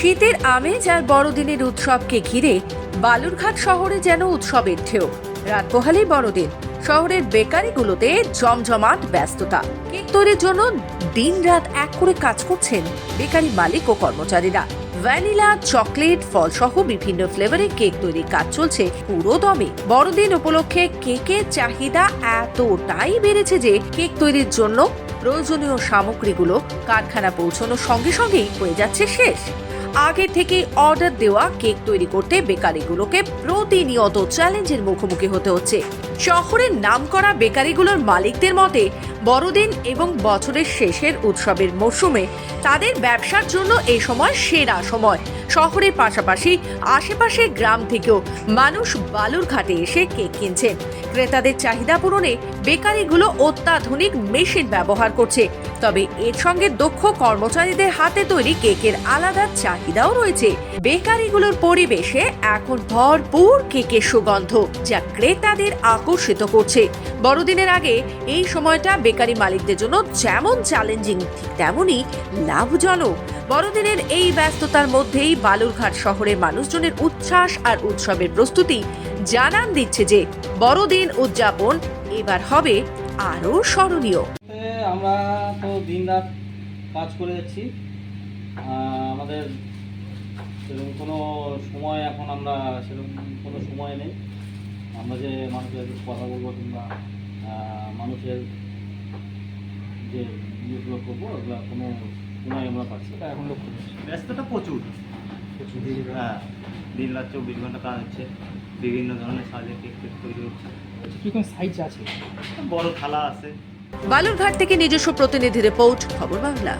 শীতের আমেজ আর বড়দিনের উৎসবকে ঘিরে বালুরঘাট শহরে যেন উৎসবের ঢেউ। রাত পোহালেই বড়দিন, শহরের বেকারিগুলোতে জমজমাট ব্যস্ততা। কেক তৈরির জন্য দিনরাত এক করে কাজ করছেন বেকারি মালিক ও কর্মচারীরা। ভ্যানিলা, চকলেট, ফলসহ বিভিন্ন ফ্লেভারে কেক তৈরির কাজ চলছে পুরো দমে। বড়দিন উপলক্ষে কেকের চাহিদা এতটাই বেড়েছে যে কেক তৈরির জন্য প্রয়োজনীয় সামগ্রীগুলো কারখানা পৌঁছানোর সঙ্গে সঙ্গেই হয়ে যাচ্ছে শেষ। আগে থেকে অর্ডার দেওয়া কেক তৈরি করতে বেকারিগুলোকে প্রতিনিয়ত চ্যালেঞ্জের মুখোমুখি হতে হচ্ছে। শহরের নামকরা বেকারিগুলোর মালিকদের মতে, বড়দিন এবং বছরের শেষের উৎসবের মরশুমে তাদের ব্যবসার জন্য এই সময় সেরা সময়। শহরের পাশাপাশি আশেপাশের গ্রাম থেকেও মানুষ বালুরঘাটে এসে কেক কিনছেন ক্রেতাদের চাহিদা পূরণে বেকারিগুলো অত্যাধুনিক মেশিন ব্যবহার করছে। তবে এর সঙ্গে দক্ষ কর্মচারীদের হাতে তৈরি কেকের আলাদা চাহিদাও রয়েছে। বেকারিগুলোর পরিবেশে এখন ভরপুর কেকের সুগন্ধ, যা ক্রেতাদের আকর্ষিত করছে। বড়দিনের আগে এই সময়টা বেকারি মালিকদের জন্য যেমন চ্যালেঞ্জিং ঠিক তেমনই লাভজনক। বড়দিনের এই ব্যস্ততার মধ্যেই বালুরঘাট শহরের মানুষজনের উচ্ছ্বাস আর উৎসবের প্রস্তুতি জানান দিচ্ছে যে, বড়দিন উদযাপন এবার হবে আরও স্মরণীয়। আমরা তো দিন রাত কাজ করে যাচ্ছি। আমাদের সেরকম কোনো সময় এখন আমরা সেরকম কোনো সময় নেই। আমরা যে মানুষের কথা বলব কিংবা মানুষের যে ইয়েগুলো করব ওগুলো কোনো সময় আমরা পাচ্ছি না। এখন লক্ষ্য ব্যস্ততা প্রচুর। হ্যাঁ দিন রাত চব্বিশ ঘণ্টা কাজ হচ্ছে বিভিন্ন ধরনের সাজে কেক টেক তৈরি হচ্ছে। কীরকম সাইজ আছে? বড় থালা আছে। বালুরঘাট থেকে নিজস্ব প্রতিনিধি রিপোর্ট খবর বাংলা।